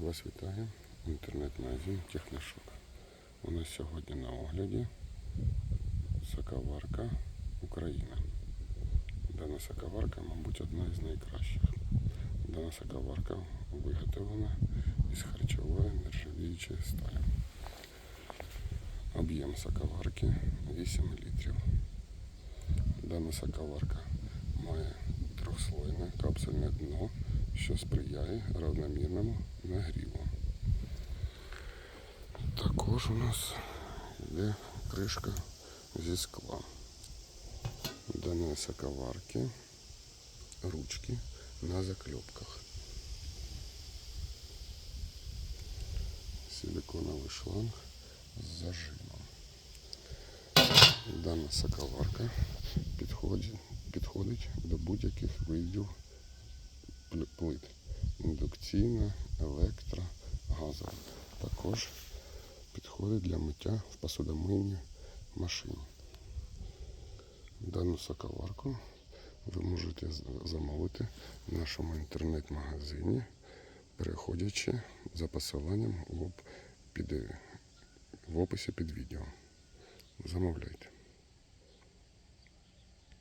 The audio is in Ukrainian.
Вас вітає інтернет-магазин Техношок. У нас сьогодні на огляді соковарка Україна. Дана соковарка, мабуть, одна із найкращих. Дана соковарка виготовлена із харчової нержавіючої сталі. Об'єм соковарки 8 літрів. Дана соковарка має трьохслойне капсульне дно, що сприяє равномірному нагріву. Також у нас йде кришка зі скла. Даної соковарки ручки на заклепках. Силиконовий шланг з зажимом. Дана соковарка підходить, підходить до будь-яких видів плит. Індукційна, електро, газова. Також підходить для миття в посудомийній машині. Дану соковарку ви можете замовити в нашому інтернет-магазині, переходячи за посиланням в, описі під відео. Замовляйте.